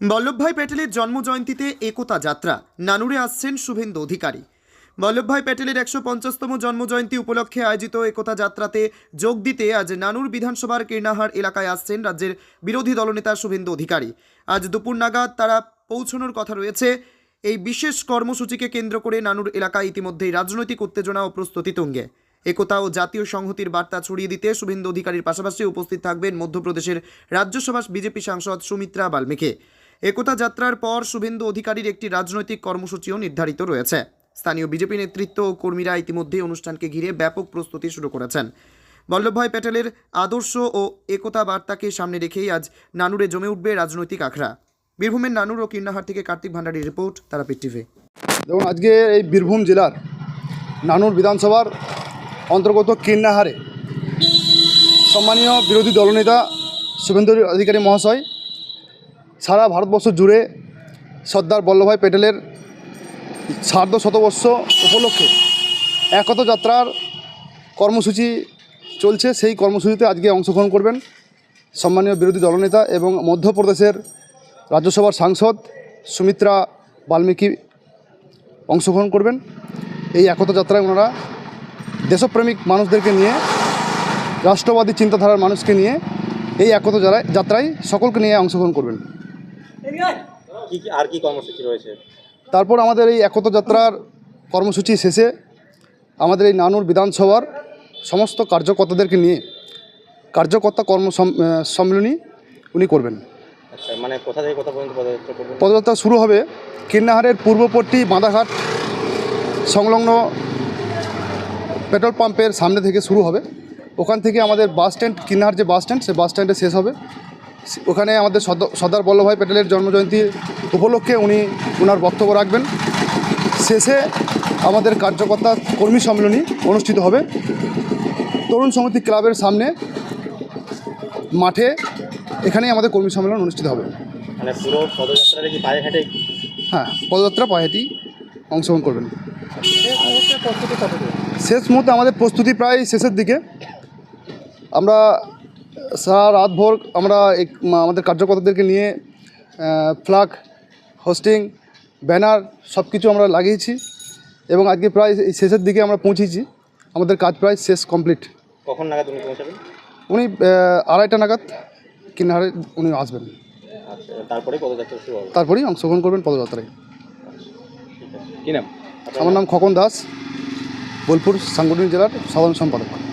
বল্লভভাই প্যাটেলের জন্মজয়ন্তীতে একতা যাত্রা। নানুরে আসছেন শুভেন্দু অধিকারী। বল্লভভাই প্যাটেলের একশো পঞ্চাশতম জন্মজয়ন্তী উপলক্ষে আয়োজিত একতা যাত্রাতে যোগ দিতে আজ নানুর বিধানসভার কীর্ণাহার এলাকায় আসছেন রাজ্যের বিরোধী দলনেতা শুভেন্দু অধিকারী। আজ দুপুর নাগাদ তারা পৌঁছানোর কথা রয়েছে। এই বিশেষ কর্মসূচিকে কেন্দ্র করে নানুর এলাকায় ইতিমধ্যেই রাজনৈতিক উত্তেজনা ও প্রস্তুতি তুঙ্গে। একতা ও জাতীয় সংহতির বার্তা ছড়িয়ে দিতে শুভেন্দু অধিকারীর পাশাপাশি উপস্থিত থাকবেন মধ্যপ্রদেশের রাজ্যসভা বিজেপি সাংসদ সুমিত্রা বাল্মীকি। একতা যাত্রার পর শুভেন্দু অধিকারীর একটি রাজনৈতিক কর্মসূচিও নির্ধারিত রয়েছে। স্থানীয় বিজেপি নেতৃত্ব ও কর্মীরা ইতিমধ্যেই অনুষ্ঠানকে ঘিরে ব্যাপক প্রস্তুতি শুরু করেছেন। বল্লভভাই প্যাটেলের আদর্শ ও একতা বার্তাকে সামনে রেখেই আজ নানুরে জমে উঠবে রাজনৈতিক আখড়া। বীরভূমের নানুর ও কীর্ণাহার থেকে কার্তিক ভান্ডারীর রিপোর্ট, তারাপীঠ টিভি। দেখুন, আজকে এই বীরভূম জেলার নানুর বিধানসভার অন্তর্গত কীর্ণাহারে সম্মানীয় বিরোধী দলনেতা শুভেন্দু অধিকারী মহাশয় সারা ভারতবর্ষ জুড়ে সর্দার বল্লভভাই প্যাটেলের সার্ধ শতবর্ষ উপলক্ষে একত যাত্রার কর্মসূচি চলছে। সেই কর্মসূচিতে আজকে অংশগ্রহণ করবেন সম্মানীয় বিরোধী দলনেতা এবং মধ্যপ্রদেশের রাজ্যসভার সাংসদ সুমিত্রা বাল্মীকি অংশগ্রহণ করবেন। এই একতা যাত্রায় ওনারা দেশপ্রেমিক মানুষদেরকে নিয়ে, রাষ্ট্রবাদী চিন্তাধারার মানুষকে নিয়ে এই একতা যাত্রায় সকলকে নিয়ে অংশগ্রহণ করবেন। কি কি আর কি কর্মসূচি রয়েছে? তারপর আমাদের এই একতা যাত্রার কর্মসূচি শেষে আমাদের এই নানুর বিধানসভার সমস্ত কার্যকর্তাদেরকে নিয়ে কার্যকর্তা কর্ম সম্মেলনী উনি করবেন। আচ্ছা মানে কোথা থেকে কোথা পর্যন্ত পদযাত্রা পদযাত্রা শুরু হবে কিন্নাহারের পূর্ববর্তী বাঁধাঘাট সংলগ্ন পেট্রোল পাম্পের সামনে থেকে শুরু হবে। ওখান থেকে আমাদের বাস স্ট্যান্ড কিন্নাহার যে বাস স্ট্যান্ড সেই বাস স্ট্যান্ডে শেষ হবে। সে- ওখানে আমাদের সর্দ- সর্দার বল্লভভাই প্যাটেলের জন্মজয়ন্তী উপলক্ষে উনি ওনার বক্তব্য রাখবেন। শেষে আমাদের কার্যকর্তা কর্মী সম্মেলনী অনুষ্ঠিত হবে। তরুণ সমিতি ক্লাবের সামনে মাঠে এখানেই আমাদের কর্মী সম্মেলন অনুষ্ঠিত হবে। মানে পুরো পায়ে হেঁটে হ্যাঁ পদযাত্রা পায়েটি অংশগ্রহণ করবেন। শেষ মুহূর্তে আমাদের প্রস্তুতি প্রায় শেষের দিকে। আমরা সারা রাতভর আমরা এক- আমাদের কার্যকর্তাদেরকে নিয়ে ফ্ল্যাগ হোস্টিং ব্যানার সব কিছু আমরা লাগিয়েছি এবং আজকে প্রায় এই শেষের দিকে আমরা পৌঁছেছি। আমাদের কাজ প্রায় শেষ কমপ্লিট। কখন নাগাদ উনি পৌঁছাবেন? উনি আড়াইটা নাগাদ কিনারে উনি আসবেন। আচ্ছা তারপরে পদযাত্রা শুরু হবে। তারপরেই অংশগ্রহণ করবেন পদযাত্রায়। কি নাম? আমার নাম খোকন দাস বোলপুর সাংগঠনিক জেলার সাধারণ সম্পাদক।